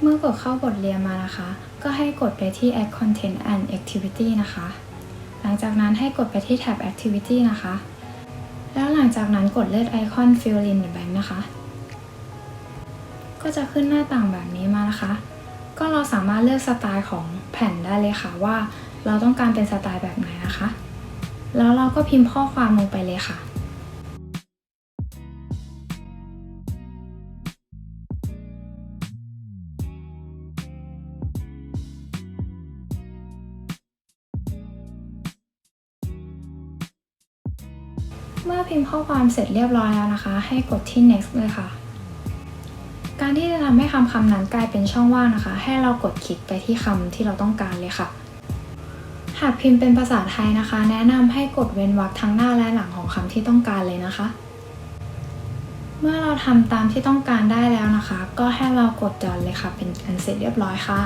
เมื่อกดเข้าบทเรียนมานะคะ ก็ให้กดไปที่ add content and activity นะคะ หลังจากนั้นให้กดไปที่แท็บ activity นะคะ แล้วหลังจากนั้นกดเลือกไอคอน fill in the blank นะคะ ก็จะขึ้นหน้าต่างแบบนี้มานะคะ ก็เราสามารถเลือกสไตล์ของแผ่นได้เลยค่ะว่า เราต้องการเป็นสไตล์แบบไหนนะคะ แล้วเราก็พิมพ์ข้อความลงไปเลยค่ะ เมื่อพิมพ์ข้อความเสร็จเรียบร้อยแล้วนะคะ ให้กดที่ next เลยค่ะ การที่จะทำให้คำคำนั้นกลายเป็นช่องว่างนะคะ ให้เรากดคลิกไปที่คำที่เราต้องการเลยค่ะ หากพิมพ์เป็นภาษาไทยนะคะ แนะนำให้กดเว้นวรรคทั้งหน้าและหลังของคำที่ต้องการเลยนะคะ เมื่อเราทำตามที่ต้องการได้แล้วนะคะ ก็ให้เรากดจอนเลยค่ะ เป็นอันเสร็จเรียบร้อยค่ะ